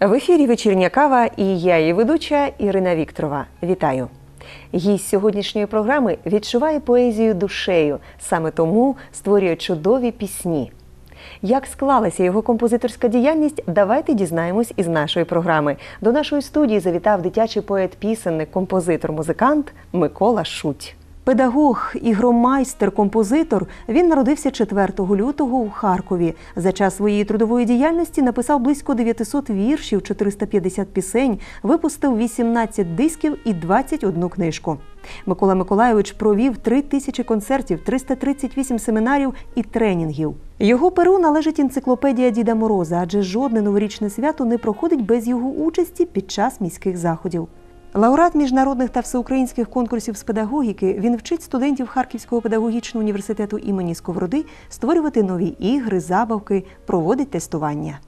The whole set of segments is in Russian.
В ефірі вечірня кава і я, її ведуча Ірина Вікторова. Вітаю! Гість сьогоднішньої програми відчуває поезію душею, саме тому створює чудові пісні. Як склалася його композиторська діяльність, давайте дізнаємось із нашої програми. До нашої студії завітав дитячий поет-пісенник, композитор-музикант Микола Шуть. Педагог, ігромайстер, композитор. Він народився 4 лютого у Харкові. За час своєї трудової діяльності написав близько 900 віршів, 450 пісень, випустив 18 дисків і 21 книжку. Микола Миколайович провів 3 тисячі концертів, 338 семінарів і тренінгів. Його перу належить енциклопедія Діда Мороза, адже жодне новорічне свято не проходить без його участі під час міських заходів. Лауреат міжнародних та всеукраїнських конкурсів з педагогіки він вчить студентів Харківського педагогічного університету імені Сковороди створювати нові ігри, забавки, проводить тестування.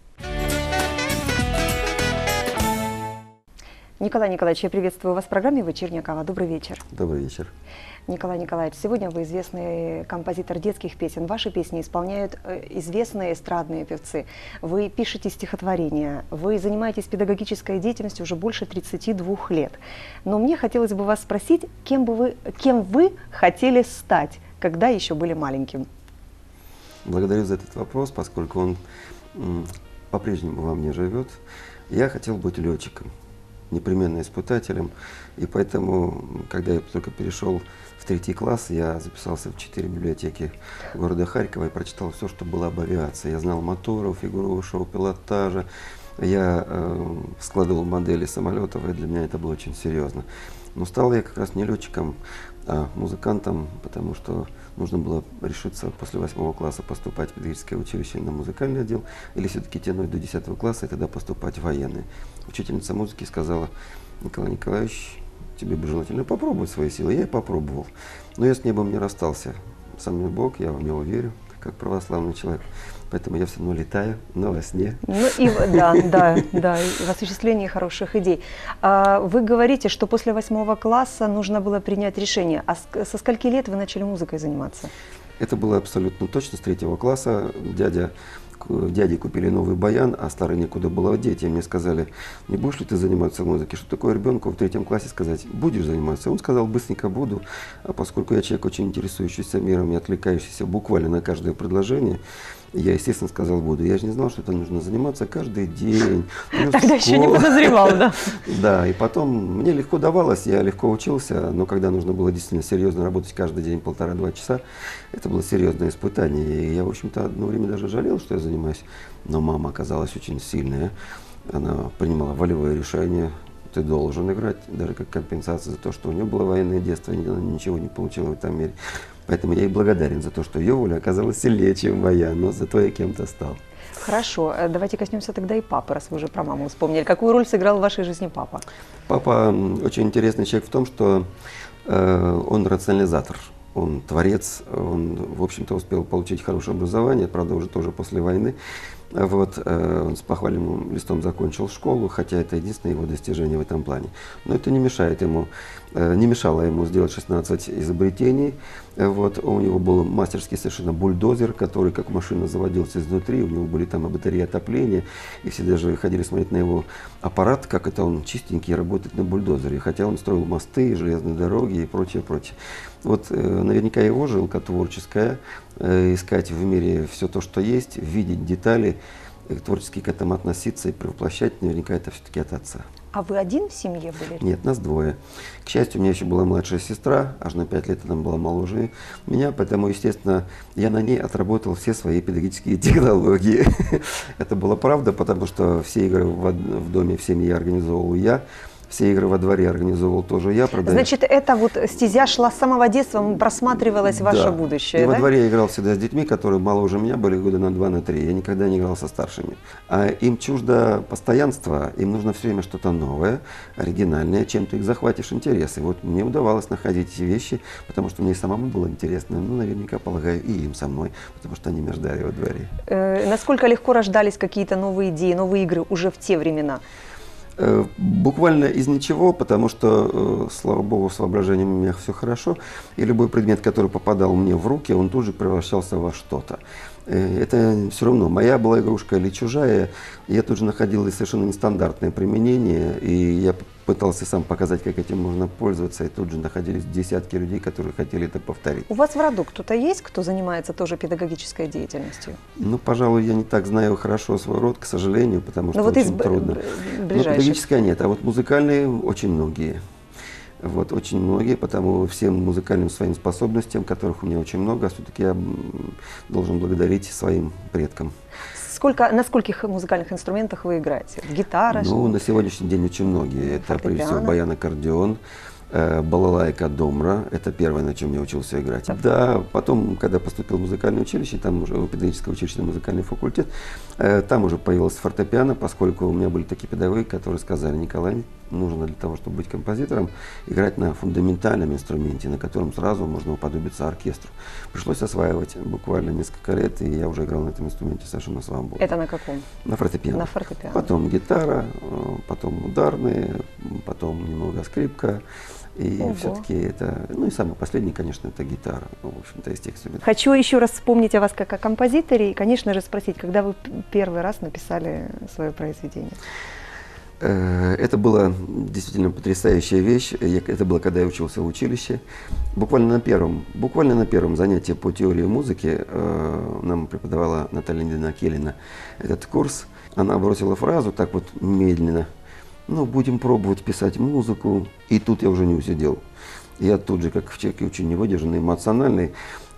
Николай Николаевич, я приветствую вас в программе «Вечерняя кава». Добрый вечер. Добрый вечер. Николай Николаевич, сегодня вы известный композитор детских песен. Ваши песни исполняют э, известные эстрадные певцы. Вы пишете стихотворения, вы занимаетесь педагогической деятельностью уже больше 32 лет. Но мне хотелось бы вас спросить, кем, бы вы, кем вы хотели стать, когда еще были маленьким? Благодарю за этот вопрос, поскольку он по-прежнему во мне живет. Я хотел быть летчиком, непременно испытателем. И поэтому, когда я только перешел в третий класс, я записался в четыре библиотеки города Харькова и прочитал все, что было об авиации. Я знал моторов, фигуру шоу, пилотажа. Я э, складывал модели самолетов, и для меня это было очень серьезно. Но стал я как раз не летчиком, а музыкантом, потому что нужно было решиться после восьмого класса поступать в педагогическое училище на музыкальный отдел, или все-таки тянуть до 10 класса и тогда поступать в военный. Учительница музыки сказала, Николай Николаевич, тебе бы желательно попробовать свои силы. Я и попробовал. Но я с небом не расстался. Сам мне Бог, я в него верю, как православный человек. Поэтому я все равно летаю, но во сне. Ну и да, да, да, в осуществлении хороших идей. А, Вы говорите, что после восьмого класса нужно было принять решение. А со скольки лет вы начали музыкой заниматься? Это было абсолютно точно с третьего класса. Дядя, дяде купили новый баян, а старый некуда было одеть. И мне сказали, не будешь ли ты заниматься музыкой? Что такое ребенку в третьем классе сказать, будешь заниматься? Он сказал, быстренько буду. А поскольку я человек очень интересующийся миром и отвлекающийся буквально на каждое предложение, я, естественно, сказал, буду. Я же не знал, что это нужно заниматься каждый день. плюс Тогда еще не подозревал, да? Да, и потом мне легко давалось, я легко учился, но когда нужно было действительно серьезно работать каждый день полтора-два часа, это было серьезное испытание. И я, в общем-то, одно время даже жалел, что я занимаюсь. Но мама оказалась очень сильная. Она принимала волевое решение. Ты должен играть, даже как компенсация за то, что у нее было военное детство, и она ничего не получила в этом мире. Поэтому я ей благодарен за то, что ее воля оказалась сильнее, чем моя, но зато я кем-то стал. Хорошо, э, давайте коснемся тогда и папы, раз вы уже про маму вспомнили. Какую роль сыграл в вашей жизни папа? Папа очень интересный человек в том, что э, он рационализатор, он творец, он, в общем-то, успел получить хорошее образование, правда, уже тоже после войны. Вот, э, он с похвальным листом закончил школу, хотя это единственное его достижение в этом плане. Но это не мешает ему, э, не мешало ему сделать 16 изобретений. Э, Вот, у него был мастерский совершенно бульдозер, который как машина заводился изнутри, у него были там и батареи отопления, и все даже ходили смотреть на его аппарат, как это он чистенький работает на бульдозере, хотя он строил мосты, железные дороги и прочее, прочее. Вот наверняка его жилка творческая, искать в мире все то, что есть, видеть детали, э, творчески к этому относиться и воплощать, наверняка это все-таки от отца. А вы один в семье были? Нет, нас двое. К счастью, у меня еще была младшая сестра, аж на пять лет она была моложе меня, поэтому, естественно, я на ней отработал все свои педагогические технологии. Это была правда, потому что все игры в доме, в семье организовывал я, все игры во дворе организовывал тоже я. Правда, Значит, это вот стезя шла с самого детства, просматривалось ваше да. будущее, И во да? дворе я играл всегда с детьми, которые моложе меня были года на два, на три. Я никогда не играл со старшими. А им чуждо постоянство, им нужно все время что-то новое, оригинальное, чем ты их захватишь интерес. И вот мне удавалось находить эти вещи, потому что мне и самому было интересно. Ну, наверняка, полагаю, и им со мной, потому что они меня ждали во дворе. Э, насколько легко рождались какие-то новые идеи, новые игры уже в те времена? Э, Буквально из ничего, потому что, э, слава богу, с воображением у меня все хорошо. И любой предмет, который попадал мне в руки, он тут же превращался во что-то. Э, это все равно, моя была игрушка или чужая, я тут же находил совершенно нестандартное применение, и я пытался сам показать, как этим можно пользоваться, и тут же находились десятки людей, которые хотели это повторить. У вас в роду кто-то есть, кто занимается тоже педагогической деятельностью? Ну, пожалуй, я не так знаю хорошо свой род, к сожалению, потому Ну что вот очень из трудно. Ну, ближайших. педагогическая нет, а вот музыкальные очень многие. Вот, очень многие, потому всем музыкальным своим способностям, которых у меня очень много, все-таки я должен благодарить своим предкам. Сколько, на скольких музыкальных инструментах вы играете? Гитара? Ну, на сегодняшний день очень многие. Это, прежде всего, Фортепиано. баян-аккордеон, э, балалайка домра. Это первое, на чем я учился играть. Да, потом, когда поступил в музыкальное училище, там уже у педагогического училища музыкальный факультет, э, там уже появилось фортепиано, поскольку у меня были такие педагоги, которые сказали, Николай, нужно для того, чтобы быть композитором, играть на фундаментальном инструменте, на котором сразу можно уподобиться оркестру. Пришлось осваивать буквально несколько лет, и я уже играл на этом инструменте совершенно свободно. Это на каком? На фортепиано. На фортепиано. Потом гитара, э, потом ударные, потом немного скрипка. И Ого. все-таки это, ну и самый последний, конечно, это гитара, ну, в общем-то, из тех инструментов. Хочу еще раз вспомнить о вас как о композиторе и, конечно же, спросить, когда вы первый раз написали свое произведение? Э, Это была действительно потрясающая вещь. Это было, когда я учился в училище. Буквально на первом, буквально на первом занятии по теории музыки э, нам преподавала Наталья Леонидовна Келина этот курс. Она бросила фразу так вот медленно. Ну, будем пробовать писать музыку. И тут я уже не усидел. Я тут же, как человек очень невыдержанный, эмоциональный,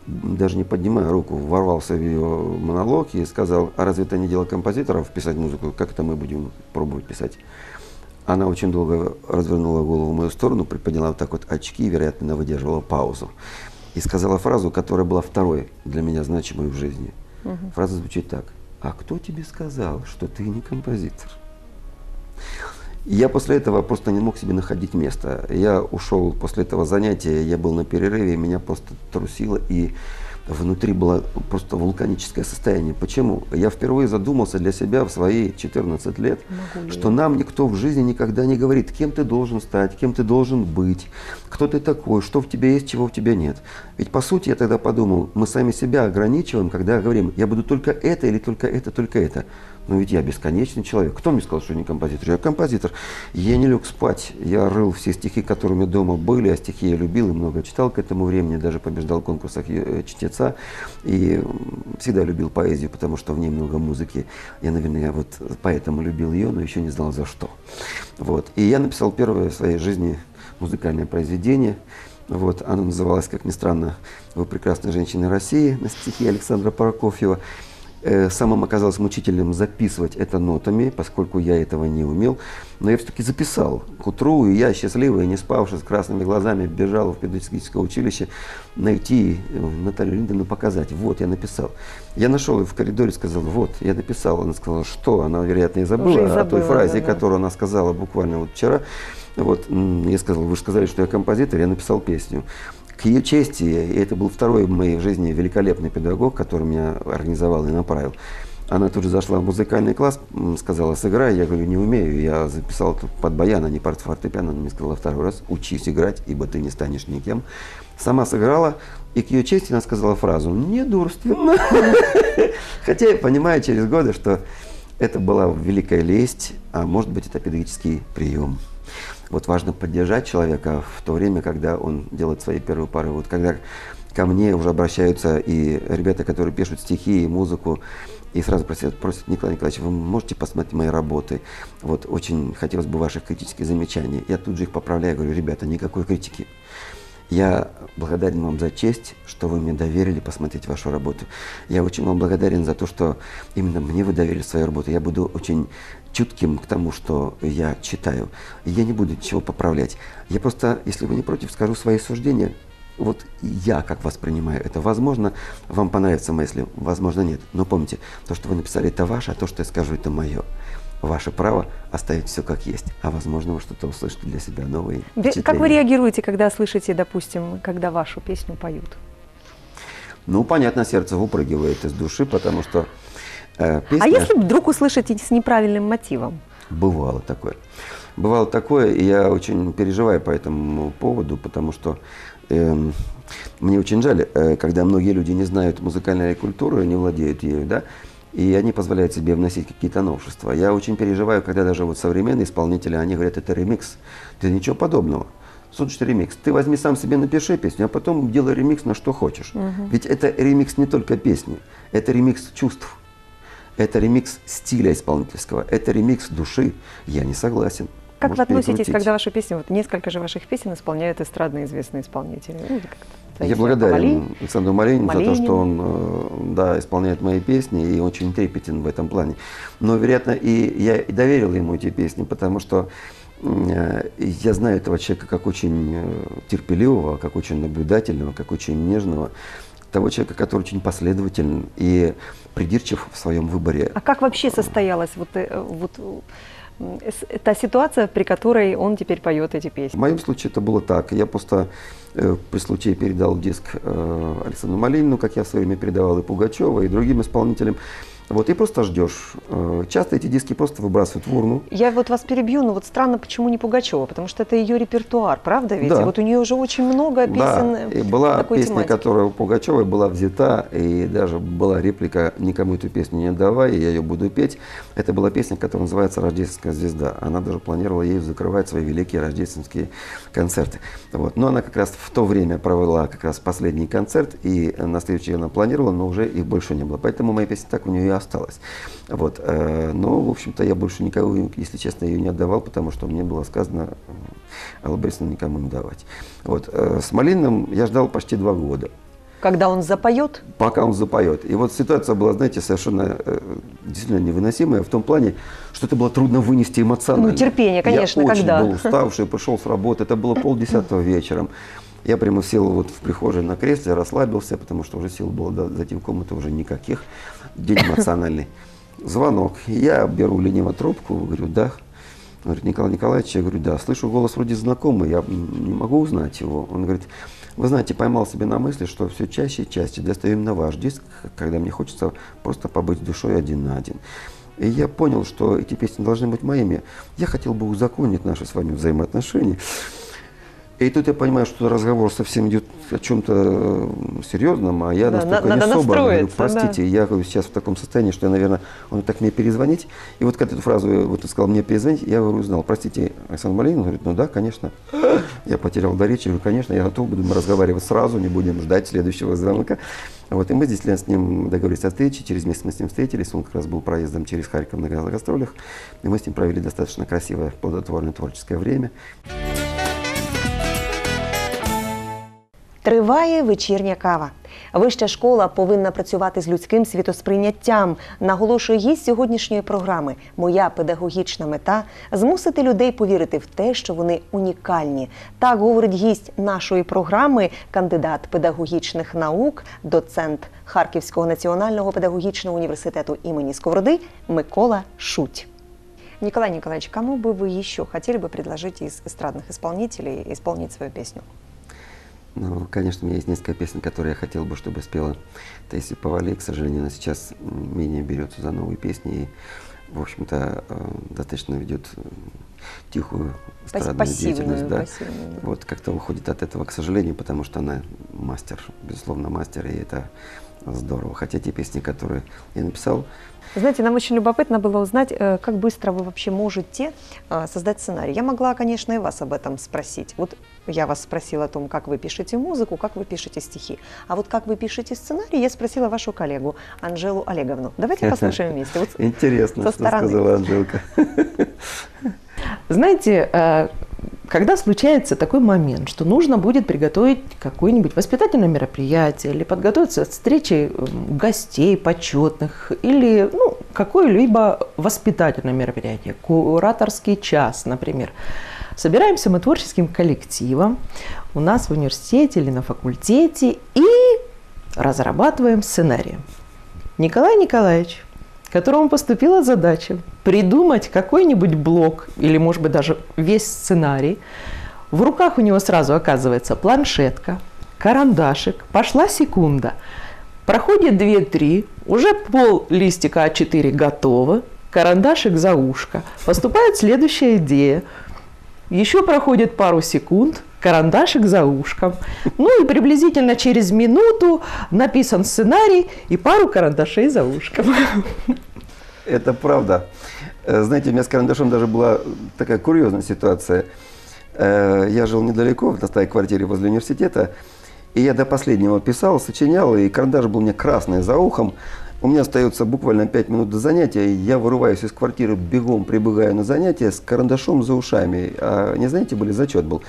даже не поднимая руку, ворвался в ее монолог и сказал, а разве это не дело композиторов писать музыку? Как это мы будем пробовать писать? Она очень долго развернула голову в мою сторону, приподняла вот так вот очки, вероятно, она выдерживала паузу. И сказала фразу, которая была второй для меня значимой в жизни. Фраза звучит так. А кто тебе сказал, что ты не композитор? Я после этого просто не мог себе находить места. Я ушел после этого занятия, я был на перерыве, меня просто трусило, и внутри было просто вулканическое состояние. Почему? Я впервые задумался для себя в свои 14 лет, Могу что нам никто в жизни никогда не говорит, кем ты должен стать, кем ты должен быть, кто ты такой, что в тебе есть, чего в тебе нет. Ведь по сути я тогда подумал, мы сами себя ограничиваем, когда говорим, я буду только это или только это, только это. Но ведь я бесконечный человек. Кто мне сказал, что я не композитор? Я композитор. Я не лег спать. Я рыл все стихи, которые у меня дома были, а стихи я любил и много читал к этому времени, даже побеждал в конкурсах э, чтеца. И всегда любил поэзию, потому что в ней много музыки. Я, наверное, вот поэтому любил ее, но еще не знал за что. Вот. И я написал первое в своей жизни музыкальное произведение. Вот, оно называлось, как ни странно, «Вы прекрасная женщина России» на стихи Александра Прокофьева. Э, Самым оказалось мучительным записывать это нотами, поскольку я этого не умел. Но я все-таки записал к утру, и я, счастливый, не спавший, с красными глазами, бежал в педагогическое училище найти э, Наталью Линдовну, показать. Вот, я написал. Я нашел ее в коридоре, сказал, вот, я написал. Она сказала, что? Она, вероятно, и забыла, и о той забыла, фразе, да-да. которую она сказала буквально вот вчера. Вот, я сказал, вы же сказали, что я композитор, я написал песню. К ее чести, и это был второй в моей жизни великолепный педагог, который меня организовал и направил. Она тут же зашла в музыкальный класс, сказала, сыграй. Я говорю, не умею. Я записал под баян, а не под фортепиано. Она мне сказала второй раз, учись играть, ибо ты не станешь никем. Сама сыграла, и к ее чести она сказала фразу, недурственно. Хотя я понимаю через годы, что это была великая лесть, а может быть это педагогический прием. Вот важно поддержать человека в то время, когда он делает свои первые пары. Вот когда ко мне уже обращаются и ребята, которые пишут стихи и музыку, и сразу просят, просят Николай Николаевич, вы можете посмотреть мои работы? Вот очень хотелось бы ваших критических замечаний. Я тут же их поправляю, говорю, ребята, никакой критики. Я благодарен вам за честь, что вы мне доверили посмотреть вашу работу. Я очень вам благодарен за то, что именно мне вы доверили свою работу. Я буду очень чутким к тому, что я читаю. И я не буду ничего поправлять. Я просто, если вы не против, скажу свои суждения. Вот я как воспринимаю это. Возможно, вам понравятся мысли, возможно, нет. Но помните, то, что вы написали, это ваше, а то, что я скажу, это мое. Ваше право оставить все как есть. А возможно, вы что-то услышите для себя новые Бе- Как вы реагируете, когда слышите, допустим, когда вашу песню поют? Ну, понятно, сердце выпрыгивает из души, потому что э, песня... А если вдруг услышите с неправильным мотивом? Бывало такое. Бывало такое, и я очень переживаю по этому поводу, потому что эм, мне очень жаль, э, когда многие люди не знают музыкальной культуры, не владеют ею, да, и они позволяют себе вносить какие-то новшества. Я очень переживаю, когда даже вот современные исполнители, они говорят, это ремикс. Да ничего подобного. Слушай, ремикс. Ты возьми сам себе напиши песню, а потом делай ремикс на что хочешь. Ведь это ремикс не только песни, это ремикс чувств. Это ремикс стиля исполнительского, это ремикс души. Я не согласен. Как Может вы относитесь, когда ваши песни, вот несколько же ваших песен исполняют эстрадные известные исполнители? Я благодарен? Александру Малинину за то, что он э, да, исполняет мои песни и очень трепетен в этом плане. Но, вероятно, и я и доверил ему эти песни, потому что э, я знаю этого человека как очень э, терпеливого, как очень наблюдательного, как очень нежного, того человека, который очень последователен и придирчив в своем выборе. А как вообще состоялась вот, вот та ситуация, при которой он теперь поет эти В песни? моем случае это было так. Я просто э, при случае передал диск э, Александру Малинину, как я в свое время передавал и Пугачева, и другим исполнителям. Вот, и просто ждешь. Э, часто эти диски просто выбрасывают в урну. Я вот вас перебью, но вот странно, почему не Пугачева, потому что это ее репертуар, правда ведь? Да. И вот у нее уже очень много песен Да, э, и была такой песня, тематики. которая у Пугачевой была взята, и даже была реплика «Никому эту песню не давай, я ее буду петь». Это была песня, которая называется «Рождественская звезда». Она даже планировала ею закрывать свои великие рождественские концерты. Вот. Но она как раз в то время провела как раз последний концерт, и на следующий она планировала, но уже их больше не было. Поэтому моя песня так у нее и осталась. Вот. э, Но, в общем-то, я больше никого, если честно, ее не отдавал, потому что мне было сказано э, Алла Борисовна никому не давать. Вот. э, С Малиным я ждал почти два года, Когда он запоет, пока он запоет. И вот ситуация была, знаете, совершенно э, действительно невыносимая в том плане, что это было трудно вынести эмоционально. Ну, терпение, конечно, я очень когда. был уставший, пришел с работы, это было полдесятого вечером. Я прямо сел вот в прихожей на кресле, расслабился, потому что уже сил было до- зайти в комнату уже никаких. День эмоциональный. Звонок. Я беру лениво трубку, говорю, да. Говорит, Николай Николаевич, я говорю, да, слышу голос вроде знакомый, я не могу узнать его. Он говорит, вы знаете, поймал себя на мысли, что все чаще и чаще достаю именно ваш диск, когда мне хочется просто побыть душой один на один. И я понял, что эти песни должны быть моими. Я хотел бы узаконить наши с вами взаимоотношения. И тут я понимаю, что разговор совсем идет о чем-то э, серьезном, а я Да, настолько на- не надо собран. Говорю, настроиться, да. простите, я говорю, сейчас в таком состоянии, что я, наверное, он так мне перезвонить. И вот когда эту фразу вот ты сказал мне перезвонить, я говорю, узнал, простите, Александр Малинин, он говорит, ну да, конечно. Я потерял до речи, говорю, конечно, я готов, будем разговаривать сразу, не будем ждать следующего звонка. Вот, и мы здесь с ним договорились о встрече, через месяц мы с ним встретились, он как раз был проездом через Харьков на гастролях, и мы с ним провели достаточно красивое, плодотворное творческое время. Триває вечірня кава. Вища школа повинна працювати з людським світосприйняттям, наголошує гість сьогоднішньої програми. Моя педагогічна мета змусити людей повірити в те, що вони унікальні. Так говорить гість нашої програми, кандидат педагогічних наук, доцент Харківського національного педагогічного університету імені Сковороди Микола Шуть. Николай Николаевич, кому бы вы еще хотели бы предложить из эстрадных исполнителей исполнить свою песню? Ну, конечно, у меня есть несколько песен, которые я хотел бы, чтобы спела Таисия Павали. К сожалению, она сейчас менее берется за новые песни и, в общем-то, э, достаточно ведет тихую эстрадную пассивную, деятельность. Да. пассивную. Вот как-то уходит от этого, к сожалению, потому что она мастер, безусловно, мастер, и это здорово. Хотя те песни, которые я написал, Знаете, нам очень любопытно было узнать, э, как быстро вы вообще можете э, создать сценарий. Я могла, конечно, и вас об этом спросить. Вот я вас спросила о том, как вы пишете музыку, как вы пишете стихи. А вот как вы пишете сценарий, я спросила вашу коллегу Анжелу Олеговну. Давайте послушаем вместе. Вот интересно, что стороны. сказала Анжелка. Знаете, э, когда случается такой момент, что нужно будет приготовить какое-нибудь воспитательное мероприятие или подготовиться к встрече м, гостей почетных или ну, какое-либо воспитательное мероприятие, кураторский час, например, собираемся мы творческим коллективом у нас в университете или на факультете и разрабатываем сценарий. Николай Николаевич, которому поступила задача придумать какой-нибудь блок или, может быть, даже весь сценарий. В руках у него сразу оказывается планшетка, карандашик, пошла секунда. Проходит 2-3, уже пол листика А4 готово, карандашик за ушко. Поступает следующая идея. Еще проходит пару секунд, карандашик за ушком. Ну и приблизительно через минуту написан сценарий и пару карандашей за ушком. Это правда. Э, Знаете, у меня с карандашом даже была такая курьезная ситуация. Э, Я жил недалеко, в достай квартире возле университета, и я до последнего писал, сочинял, и карандаш был мне красный за ухом. У меня остается буквально 5 минут до занятия, и я вырываюсь из квартиры, бегом прибегаю на занятия с карандашом за ушами. А не знаете, были зачет был.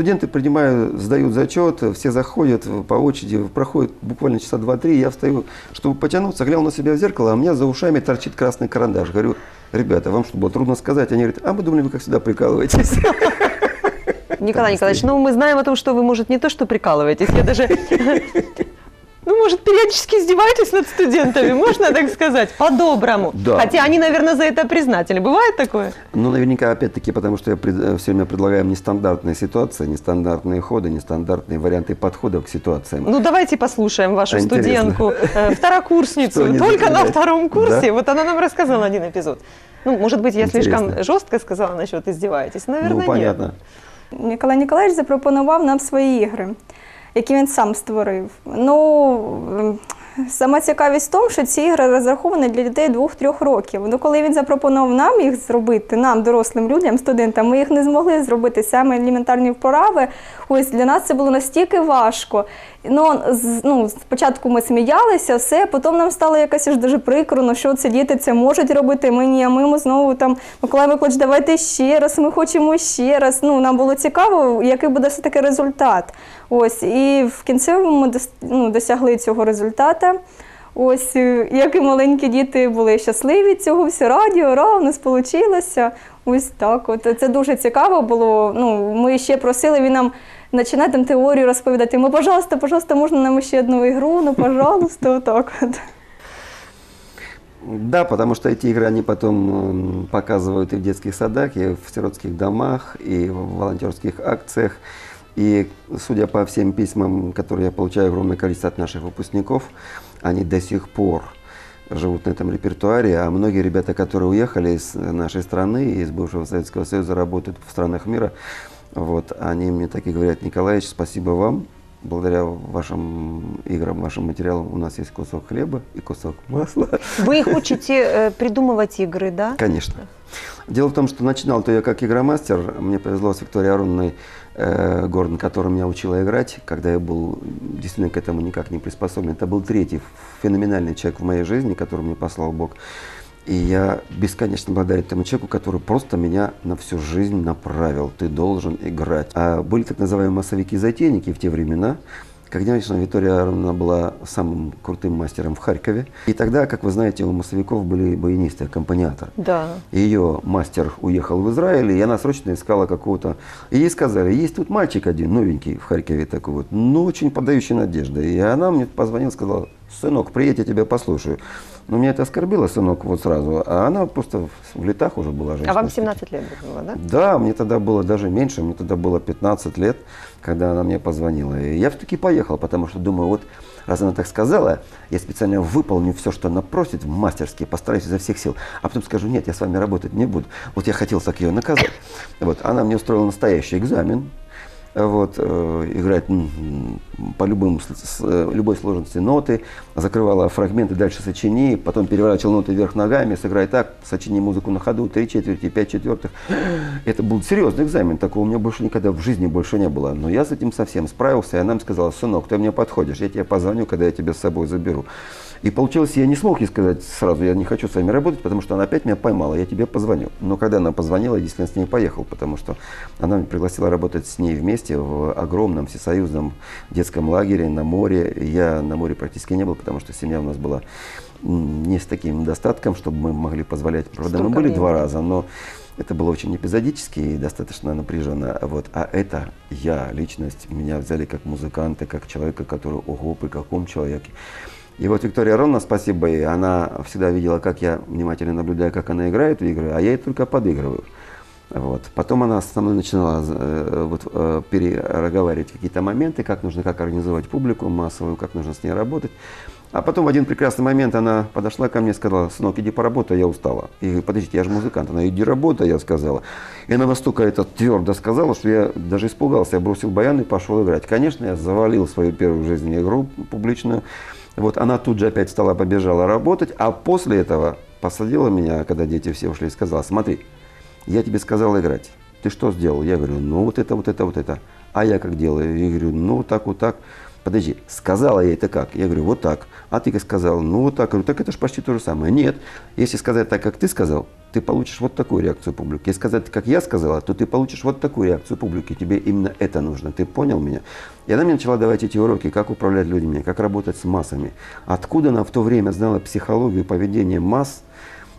Студенты принимают, сдают зачет, все заходят по очереди, проходит буквально часа два-три, я встаю, чтобы потянуться, глянул на себя в зеркало, а у меня за ушами торчит красный карандаш. Говорю, ребята, вам что, было трудно сказать? Они говорят, а мы думали, вы как всегда прикалываетесь. Николай Николаевич, ну мы знаем о том, что вы, может, не то что прикалываетесь, я даже Ну, может, периодически издеваетесь над студентами, можно так сказать, по-доброму. Да. Хотя они, наверное, за это признательны. Бывает такое? Ну, наверняка, опять-таки, потому что я пред- все время предлагаю нестандартные ситуации, нестандартные ходы, нестандартные варианты подходов к ситуациям. Ну, давайте послушаем вашу А, интересно. студентку, э, второкурсницу, Что они только на запоминают? втором курсе. Да? Вот она нам рассказала один эпизод. Ну, может быть, я слишком Интересно. жестко сказала насчет издеваетесь. Наверное, ну, нет. понятно. Ніколай Ніколаєвич запропонував нам свої ігри, Які він сам створив. Ну, сама цікавість в тому, що ці ігри розраховані для дітей 2-3 років. Ну, коли він запропонував нам їх зробити, нам, дорослим людям, студентам, ми їх не змогли зробити саме елементарні вправи. Ось для нас це було настільки важко. Ну, ну, спочатку ми сміялися, все, потім нам стало якось аж дуже прикро, ну що це діти це можуть робити. Ми ні, а ми знову там Миколай Миколаївич, давайте ще раз, ми хочемо ще раз. Ну, нам було цікаво, який буде все-таки результат. Ось, і в кінцевому ми дос- ну, досягли цього результату. Ось, е, як і маленькі діти були щасливі від цього, всі раді, ура, у нас вийшло. Ось так. От це дуже цікаво було. Ну, ми ще просили він нам починати там теорію розповідати. Ми, пожалуйста, пожалуйста, можна нам ще одну ігру? Ну, пожалуйста, отак. От. Да, потому что эти игры они потом м, показывают и в детских садах, и в сиротских домах, и в волонтерских акциях. И судя по всем письмам, которые я получаю огромное количество от наших выпускников, они до сих пор живут на этом репертуаре, а многие ребята, которые уехали из нашей страны, из бывшего Советского Союза, работают в странах мира, вот, они мне так и говорят, Николаевич, спасибо вам, благодаря вашим играм, вашим материалам у нас есть кусок хлеба и кусок масла. Вы их учите э, придумывать игры, да? Конечно. Дело в том, что начинал-то я как игромастер. Мне повезло с Викторией Аронной э, Гордон, которая меня учила играть, когда я был действительно к этому никак не приспособлен. Это был третий феноменальный человек в моей жизни, который мне послал Бог. И я бесконечно благодарен этому человеку, который просто меня на всю жизнь направил. Ты должен играть. А были так называемые массовики-затейники в те времена. Конечно, Виктория Ароновна была самым крутым мастером в Харькове. И тогда, как вы знаете, у массовиков были баянисты, аккомпаниаторы. Да. Ее мастер уехал в Израиль, и она срочно искала какого-то... И ей сказали, есть тут мальчик один, новенький в Харькове такой вот, ну, очень подающий надежды. И она мне позвонила, сказала, сынок, приедь, я тебя послушаю. Но меня это оскорбило, сынок, вот сразу. А она просто в, летах уже была женщина. А вам 17 лет было, да? Да, мне тогда было даже меньше, мне тогда было 15 лет, когда она мне позвонила. И я все-таки поехал, потому что думаю, вот раз она так сказала, я специально выполню все, что она просит, мастерски, постараюсь изо всех сил. А потом скажу, нет, я с вами работать не буду. Вот я хотел так ее наказать. Вот, она мне устроила настоящий экзамен. Вот, э, играть м, по любым, любой сложности ноты, закрывала фрагменты, дальше сочини, потом переворачивала ноты вверх ногами, сыграй так, сочини музыку на ходу, три четверти, пять четвертых. Это был серьезный экзамен, такого у меня больше никогда в жизни больше не было. Но я с этим совсем справился, и она мне сказала, сынок, ты мне подходишь, я тебе позвоню, когда я тебя с собой заберу. И получилось, я не смог ей сказать сразу, я не хочу с вами работать, потому что она опять меня поймала, я тебе позвоню. Но когда она позвонила, я действительно с ней поехал, потому что она меня пригласила работать с ней вместе в огромном всесоюзном детском лагере на море. Я на море практически не был, потому что семья у нас была не с таким достатком, чтобы мы могли позволять. Правда, мы Столько были времени. два раза, но это было очень эпизодически и достаточно напряженно. Вот. А это я, личность, меня взяли как музыканта, как человека, который, ого, при каком человеке. И вот Виктория Ронна, спасибо ей, она всегда видела, как я внимательно наблюдаю, как она играет в игры, а я ей только подыгрываю. Вот. Потом она со мной начинала э, вот, э, переговаривать какие-то моменты, как нужно, как организовать публику массовую, как нужно с ней работать. А потом в один прекрасный момент она подошла ко мне и сказала, сынок, иди поработай, я устала. И говорю, подождите, я же музыкант. Она, иди работай, я сказала. И она настолько это твердо сказала, что я даже испугался. Я бросил баян и пошел играть. Конечно, я завалил свою первую в жизни игру публичную. Вот она тут же опять стала, побежала работать. А после этого посадила меня, когда дети все ушли, и сказала, смотри, я тебе сказал играть. Ты что сделал? Я говорю, ну вот это, вот это, вот это. А я как делаю? Я говорю, ну вот так, вот так. Подожди, сказала я это как? Я говорю, вот так. А ты как сказал? Ну вот так. Я говорю, так это же почти то же самое. Нет, если сказать так, как ты сказал, ты получишь вот такую реакцию публики. Если сказать, как я сказала, то ты получишь вот такую реакцию публики. Тебе именно это нужно. Ты понял меня? И она мне начала давать эти уроки, как управлять людьми, как работать с массами. Откуда она в то время знала психологию поведения масс,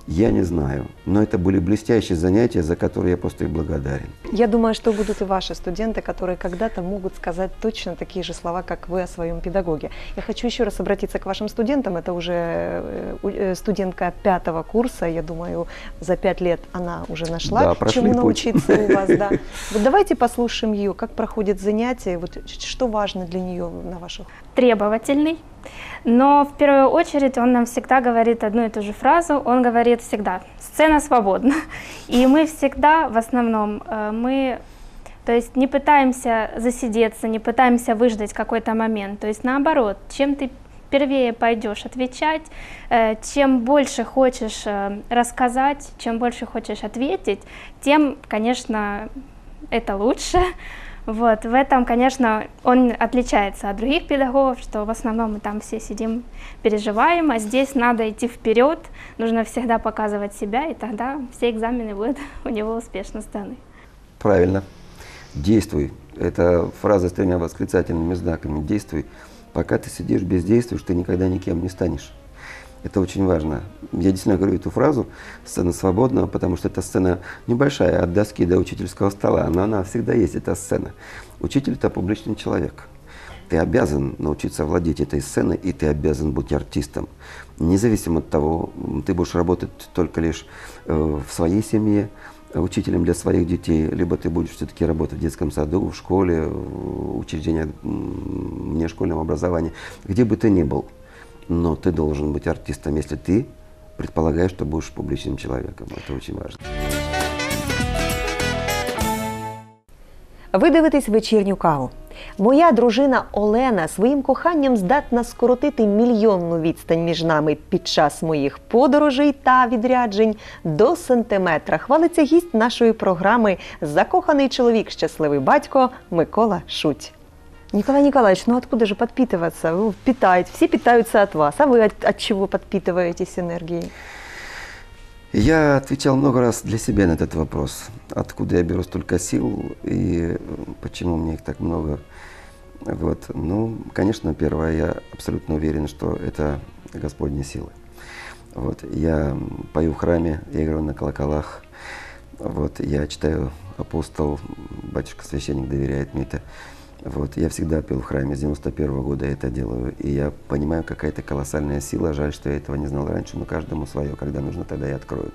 я не знаю, но это были блестящие занятия, за которые я просто их благодарен. Я думаю, что будут и ваши студенты, которые когда-то могут сказать точно такие же слова, как вы о своем педагоге. Я хочу еще раз обратиться к вашим студентам. Это уже э, э, студентка пятого курса. Я думаю, за пять лет она уже нашла, Да, прошли чему путь. научиться у вас. Да. Вот давайте послушаем ее, как проходит занятие, вот что важно для нее на ваших требовательный, но в первую очередь он нам всегда говорит одну и ту же фразу. Он говорит всегда «сцена свободна». И мы всегда, в основном, э, мы то есть не пытаемся засидеться, не пытаемся выждать какой-то момент. То есть наоборот, чем ты первее пойдешь отвечать, э, чем больше хочешь э, рассказать, чем больше хочешь ответить, тем, конечно, это лучше. Вот, в этом, конечно, он отличается от других педагогов, что в основном мы там все сидим, переживаем, а здесь надо идти вперед, нужно всегда показывать себя, и тогда все экзамены будут у него успешно сданы. Правильно. Действуй. Это фраза с тремя восклицательными знаками. Действуй. Пока ты сидишь бездействуешь, ты никогда никем не станешь. Это очень важно. Я действительно говорю эту фразу «сцена свободного», потому что эта сцена небольшая, от доски до учительского стола, но она всегда есть, эта сцена. Учитель – это публичный человек. Ты обязан научиться владеть этой сценой, и ты обязан быть артистом. Независимо от того, ты будешь работать только лишь э, в своей семье, учителем для своих детей, либо ты будешь все-таки работать в детском саду, в школе, в учреждении м, внешкольного образования, где бы ты ни был. Но ты должен быть артистом, если ты предполагаешь, что будешь публичным человеком. Это очень важно. Ви дивитесь вечірню каву. Моя дружина Олена своїм коханням здатна скоротити мільйонну відстань між нами під час моїх подорожей та відряджень до сантиметра. Хвалиться гість нашої програми Закоханий чоловік, щасливий батько Микола Шуть. Николай Николаевич, ну откуда же подпитываться? Вы питаете, все питаются от вас, а вы от, от чего подпитываетесь энергией? Я отвечал много раз для себя на этот вопрос. Откуда я беру столько сил и почему мне их так много? Вот. Ну, конечно, первое, я абсолютно уверен, что это Господние силы. Вот. Я пою в храме, я играю на колоколах. Вот. Я читаю апостол, батюшка священник доверяет мне это. Вот. Я всегда пел в храме, с 91 года я это делаю. И я понимаю, какая-то колоссальная сила. Жаль, что я этого не знал раньше, но каждому свое. Когда нужно, тогда и откроют.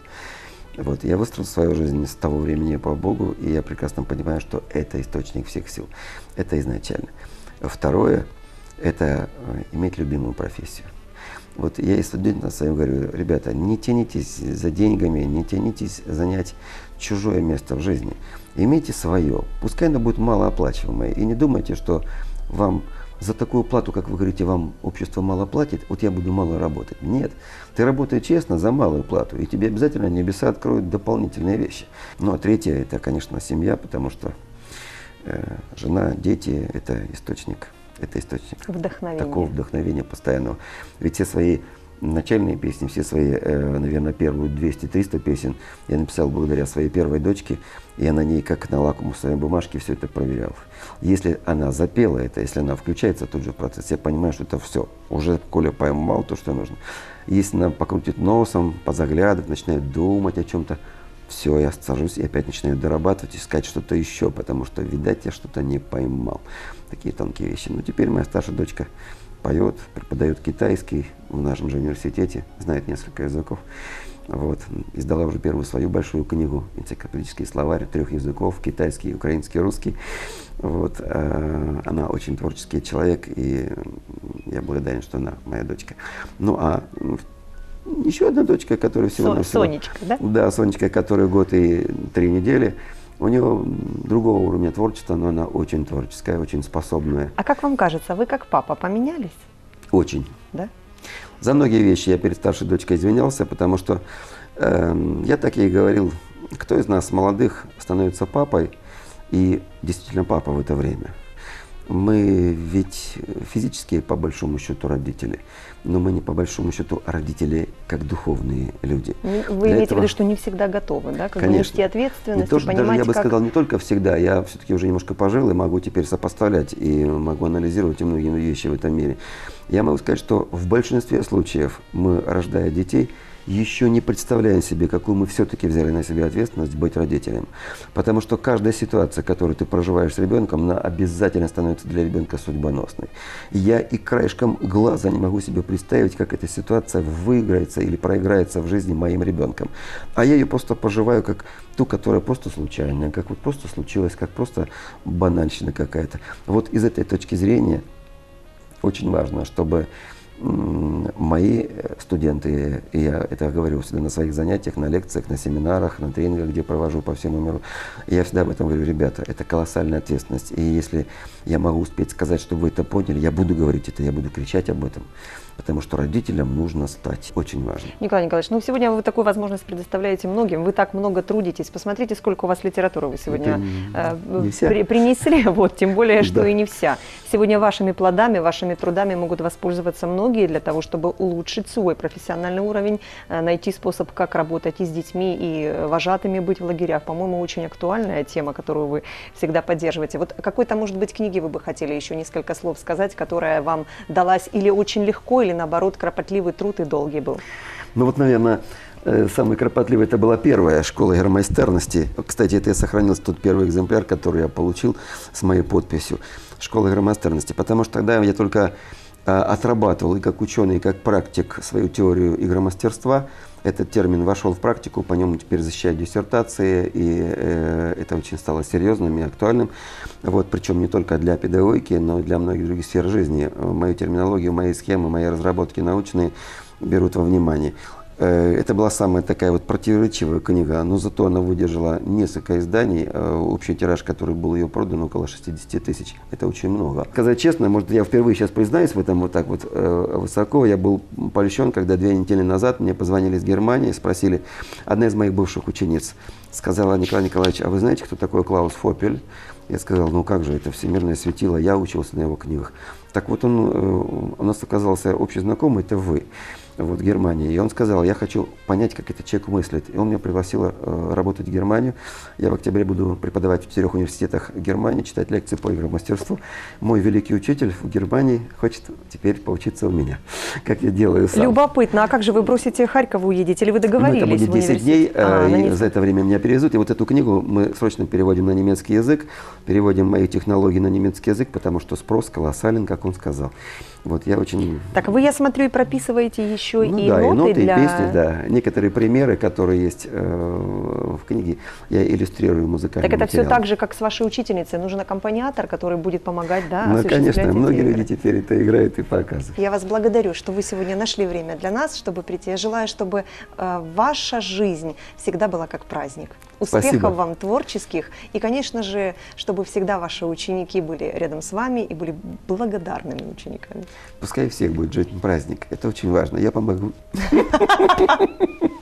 Вот. Я выстроил свою жизнь с того времени по Богу, и я прекрасно понимаю, что это источник всех сил. Это изначально. Второе – это э, иметь любимую профессию. Вот я и студентам своим говорю, ребята, не тянитесь за деньгами, не тянитесь занять чужое место в жизни. Имейте свое. Пускай оно будет малооплачиваемое. И не думайте, что вам за такую плату, как вы говорите, вам общество мало платит, вот я буду мало работать. Нет. Ты работай честно за малую плату, и тебе обязательно небеса откроют дополнительные вещи. Ну а третье, это, конечно, семья, потому что э, жена, дети – это источник, это источник Вдохновение. такого вдохновения постоянного. Ведь все свои начальные песни, все свои, э, наверное, первые 200-300 песен я написал благодаря своей первой дочке, я на ней, как на лакмусовой бумажке, все это проверял. Если она запела это, если она включается тут же в процесс, я понимаю, что это все. Уже Коля поймал то, что нужно. Если она покрутит носом, позаглядывает, начинает думать о чем-то, все, я сажусь и опять начинаю дорабатывать, искать что-то еще, потому что, видать, я что-то не поймал. Такие тонкие вещи. Ну, теперь моя старшая дочка поет, преподает китайский в нашем же университете, знает несколько языков. Вот, издала уже первую свою большую книгу «Энциклопедический словарь трех языков, китайский, украинский, русский». Вот, э, она очень творческий человек, и я благодарен, что она моя дочка. Ну, а еще одна дочка, которая всего Со- Сонечка, да? Да, Сонечка, которая год и три недели. У нее другого уровня творчества, но она очень творческая, очень способная. А как вам кажется, вы как папа поменялись? Очень. Да? За многие вещи я перед старшей дочкой извинялся, потому что эм, я так ей говорил, кто из нас молодых становится папой, и действительно папа в это время. Мы ведь физически по большому счету родители, но мы не по большому счету родители как духовные люди. Вы Для имеете в виду, что не всегда готовы, да? Как Конечно. нести ответственность Не то, и что даже понимать, я бы как... сказал, не только всегда. Я все-таки уже немножко пожил и могу теперь сопоставлять и могу анализировать и многие вещи в этом мире. Я могу сказать, что в большинстве случаев мы, рождая детей, еще не представляем себе, какую мы все-таки взяли на себя ответственность быть родителем. Потому что каждая ситуация, которую ты проживаешь с ребенком, она обязательно становится для ребенка судьбоносной. Я и краешком глаза не могу себе представить, как эта ситуация выиграется или проиграется в жизни моим ребенком. А я ее просто поживаю как ту, которая просто случайная, как вот просто случилось, как просто банальщина какая-то. Вот из этой точки зрения очень важно, чтобы мои э, студенты, и я это говорю всегда на своих занятиях, на лекциях, на семинарах, на тренингах, где провожу по всему миру, я всегда об этом говорю, ребята, это колоссальная ответственность. И если я могу успеть сказать, чтобы вы это поняли, я буду говорить это, я буду кричать об этом, потому что родителям нужно стать. Очень важно. Николай Николаевич, ну сегодня вы такую возможность предоставляете многим. Вы так много трудитесь. Посмотрите, сколько у вас литературы вы сегодня Это не- э, не вся. при- принесли. Вот, тем более, что Да. и не вся. Сегодня вашими плодами, вашими трудами могут воспользоваться многие для того, чтобы улучшить свой профессиональный уровень, э, найти способ, как работать и с детьми, и э, вожатыми быть в лагерях. По-моему, очень актуальная тема, которую вы всегда поддерживаете. Вот какой-то, может быть, книги вы бы хотели еще несколько слов сказать, которая вам далась или очень легко, или наоборот, кропотливый труд и долгий был? Ну вот, наверное, э, самый кропотливый это была первая школа громоистерности. Кстати, это и сохранился тот первый экземпляр, который я получил с моей подписью. Школа громоистерности. Потому что тогда я только э, отрабатывал и как ученый, и как практик свою теорию игромастерства. Этот термин вошел в практику, по нему теперь защищают диссертации, и э, это очень стало серьезным и актуальным. Вот, причем не только для педагогики, но и для многих других сфер жизни. Мою терминологию, мои схемы, мои разработки научные берут во внимание. Э, Это была самая такая вот противоречивая книга, но зато она выдержала несколько изданий. Э, Общий тираж, который был ее продан, около 60 тысяч. Это очень много. Сказать честно, может, я впервые сейчас признаюсь в этом вот так вот э, высоко. Я был польщен, когда две недели назад мне позвонили из Германии, спросили, одна из моих бывших учениц сказала, Николай Николаевич, а вы знаете, кто такой Клаус Фопель? Я сказал, ну как же, это всемирное светило, я учился на его книгах. Так вот он, у нас оказался общий знакомый, это вы, вот в Германии. И он сказал, я хочу понять, как этот человек мыслит. И он меня пригласил э, работать в Германию. Я в октябре буду преподавать в четырех университетах Германии, читать лекции по игромастерству. Мой великий учитель в Германии хочет теперь поучиться у меня, как я делаю сам. Любопытно, а как же вы бросите Харьков, уедете? Или вы Ну, договорились? это будет в 10 университете? дней, А, э, и за это время меня перевезут. И вот эту книгу мы срочно переводим на немецкий язык, переводим мои технологии на немецкий язык, потому что спрос колоссален, как он сказал. Вот я очень... Так вы, я смотрю, и прописываете еще Ну и да, ноты и ноты, для... и песни, да. Некоторые примеры, которые есть э, в книге, я иллюстрирую музыкальным Так это все материалом. так же, как с вашей учительницей. Нужен аккомпаниатор, который будет помогать, да, Ну, конечно, многие игры. люди теперь это играют и показывают. Я вас благодарю, что вы сегодня нашли время для нас, чтобы прийти. Я желаю, чтобы э, ваша жизнь всегда была как праздник. Успехов Спасибо. вам творческих. И, конечно же, чтобы всегда ваши ученики были рядом с вами и были благодарными учениками. Пускай всех будет жизнь праздник. Это очень важно. Я bagus.